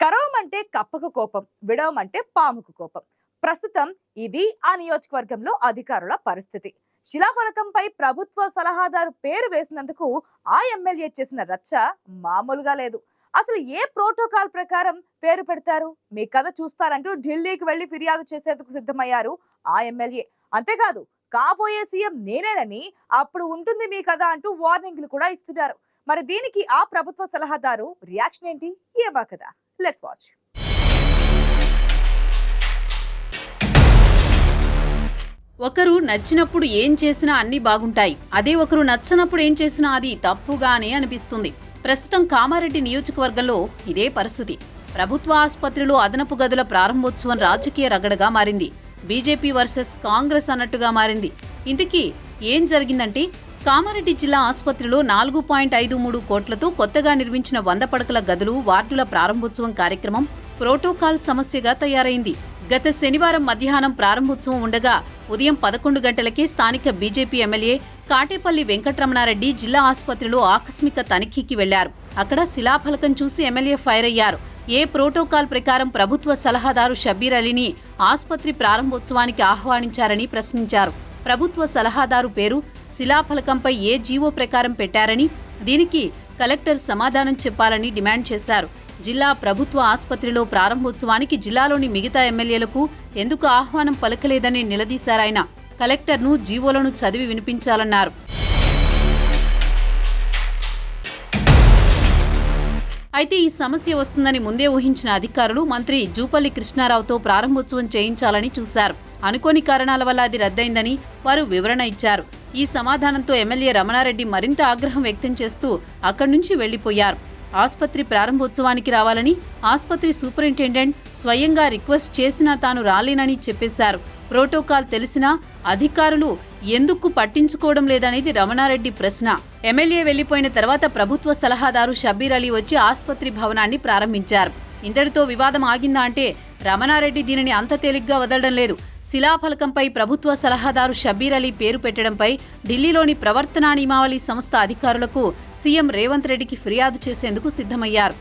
కరవమంటే కప్పకు కోపం విడవమంటే పాముకు కోపం. ప్రస్తుతం ఇది ఆ నియోజకవర్గంలో అధికారుల పరిస్థితి. శిలాఫలకంపై ప్రభుత్వ సలహాదారు పేరు వేసినందుకు ఆ ఎమ్మెల్యే చేసిన రచ్చ మామూలుగా లేదు. అసలు ఏ ప్రోటోకాల్ ప్రకారం పేరు పెడతారు? మీ కథ చూస్తారంటూ ఢిల్లీకి వెళ్ళి ఫిర్యాదు చేసేందుకు సిద్ధమయ్యారు ఆ ఎమ్మెల్యే. అంతేకాదు కాబోయే సీఎం నేనేనని అప్పుడు ఉంటుంది మీ కథ అంటూ వార్నింగ్లు కూడా ఇస్తున్నారు. మరి దీనికి ఆ ప్రభుత్వ సలహాదారు రియాక్షన్ ఏంటి? ఏమా కదా? లెట్స్ వాచ్ ఒకరు నచ్చినప్పుడు ఏం చేసినా అన్ని బాగుంటాయి. అదే ఒకరు నచ్చనప్పుడు ఏం చేసినా అది తప్పుగానే అనిపిస్తుంది. ప్రస్తుతం కామారెడ్డి నియోజకవర్గంలో ఇదే పరిస్థితి. ప్రభుత్వ ఆసుపత్రిలో అదనపు గదుల ప్రారంభోత్సవం రాజకీయ రగడగా మారింది. బీజేపీ వర్సెస్ కాంగ్రెస్ అన్నట్టుగా మారింది. ఇంతకీ ఏం జరిగిందంటే కామారెడ్డి జిల్లా ఆసుపత్రిలో నాలుగు పాయింట్ ఐదు మూడు కోట్లతో కొత్తగా నిర్మించిన వంద పడకల గదులు వార్డుల ప్రారంభోత్సవం కార్యక్రమం ప్రోటోకాల్ సమస్యగా తయారైంది. గత శనివారం మధ్యాహ్నం ప్రారంభోత్సవం ఉండగా ఉదయం పదకొండు గంటలకే స్థానిక బీజేపీ ఎమ్మెల్యే కాటేపల్లి వెంకటరమణారెడ్డి జిల్లా ఆసుపత్రిలో ఆకస్మిక తనిఖీకి వెళ్ళారు. అక్కడ శిలాఫలకం చూసి ఎమ్మెల్యే ఫైర్ అయ్యారు. ఏ ప్రోటోకాల్ ప్రకారం ప్రభుత్వ సలహాదారు షబీర్ అలీని ఆసుపత్రి ప్రారంభోత్సవానికి ఆహ్వానించారని ప్రశ్నించారు. ప్రభుత్వ సలహాదారు పేరు శిలాఫలకంపై ఏ జీవో ప్రకారం పెట్టారని దీనికి కలెక్టర్ సమాధానం చెప్పాలని డిమాండ్ చేశారు. జిల్లా ప్రభుత్వ ఆసుపత్రిలో ప్రారంభోత్సవానికి జిల్లాలోని మిగతా ఎమ్మెల్యేలకు ఎందుకు ఆహ్వానం పలకలేదని నిలదీశారాయన కలెక్టర్ను జీవోలను చదివి వినిపించాలన్నారు. అయితే ఈ సమస్య వస్తుందని ముందే ఊహించిన అధికారులు మంత్రి జూపల్లి కృష్ణారావుతో ప్రారంభోత్సవం చేయించాలని చూశారు. అనుకోని కారణాల వల్ల అది రద్దయిందని వారు వివరణ ఇచ్చారు. ఈ సమాధానంతో ఎమ్మెల్యే రమణారెడ్డి మరింత ఆగ్రహం వ్యక్తం చేస్తూ అక్కడి నుంచి వెళ్ళిపోయారు ఆసుపత్రి ప్రారంభోత్సవానికి రావాలని ఆసుపత్రి సూపరింటెండెంట్ స్వయంగా రిక్వెస్ట్ చేసినా తాను రాలేనని చెప్పేశారు. ప్రోటోకాల్ తెలిసినా అధికారులు ఎందుకు పట్టించుకోవడం లేదనేది రమణారెడ్డి ప్రశ్న. ఎమ్మెల్యే వెళ్ళిపోయిన తర్వాత ప్రభుత్వ సలహాదారు షబ్బీర్ అలీ వచ్చి ఆసుపత్రి భవనాన్ని ప్రారంభించారు. ఇంతటితో వివాదం ఆగిందా అంటే రమణారెడ్డి దీనిని అంత తేలిగ్గా వదలడం లేదు. శిలాఫలకంపై ప్రభుత్వ సలహాదారు షబీర్ అలీ పేరు పెట్టడంపై ఢిల్లీలోని ప్రవర్తనా నియమావళి సంస్థ అధికారులకు సీఎం రేవంత్ రెడ్డికి ఫిర్యాదు చేసేందుకు సిద్ధమయ్యారు.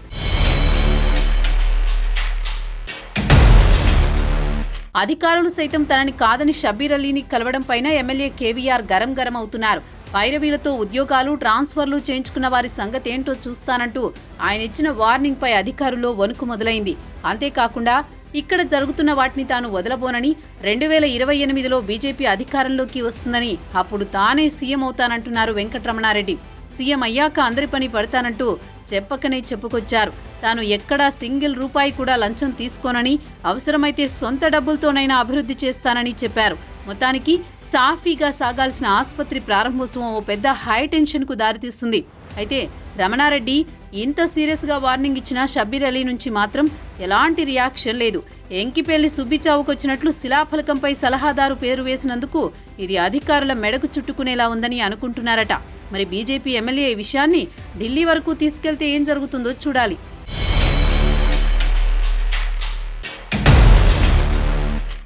అధికారులు సైతం తనని కాదని షబీర్ అలీని కలవడం పైన ఎమ్మెల్యే కేవీఆర్ గరం గరం అవుతున్నారు. పైరవీలతో ఉద్యోగాలు ట్రాన్స్ఫర్లు చేయించుకున్న వారి సంగతేంటో చూస్తానంటూ ఆయన ఇచ్చిన వార్నింగ్ పై అధికారుల్లో వణుకు మొదలైంది. అంతేకాకుండా ఇక్కడ జరుగుతున్న వాటిని తాను వదలబోనని రెండు వేల ఇరవై ఎనిమిదిలో బీజేపీ అధికారంలోకి వస్తుందని అప్పుడు తానే సీఎం అవుతానంటున్నారు వెంకటరమణారెడ్డి. సీఎం అయ్యాక అందరి పని పడతానంటూ చెప్పకనే చెప్పుకొచ్చారు. తాను ఎక్కడా సింగిల్ రూపాయి కూడా లంచం తీసుకోనని అవసరమైతే సొంత డబ్బులతోనైనా అభివృద్ధి చేస్తానని చెప్పారు. మొత్తానికి సాఫీగా సాగాల్సిన ఆసుపత్రి ప్రారంభోత్సవం ఓ పెద్ద హైటెన్షన్కు దారితీస్తుంది అయితే రమణారెడ్డి ఇంత సీరియస్గా వార్నింగ్ ఇచ్చిన షబ్బీర్ అలీ నుంచి మాత్రం ఎలాంటి రియాక్షన్ లేదు. ఎంకిపెళ్ళి సుబ్బిచావుకొచ్చినట్లు శిలాఫలకంపై సలహాదారు పేరు వేసినందుకు ఇది అధికారుల మెడకు చుట్టుకునేలా ఉందని అనుకుంటున్నారట. మరి బీజేపీ ఎమ్మెల్యే ఈ విషయాన్ని ఢిల్లీ వరకు తీసుకెళ్తే ఏం జరుగుతుందో చూడాలి.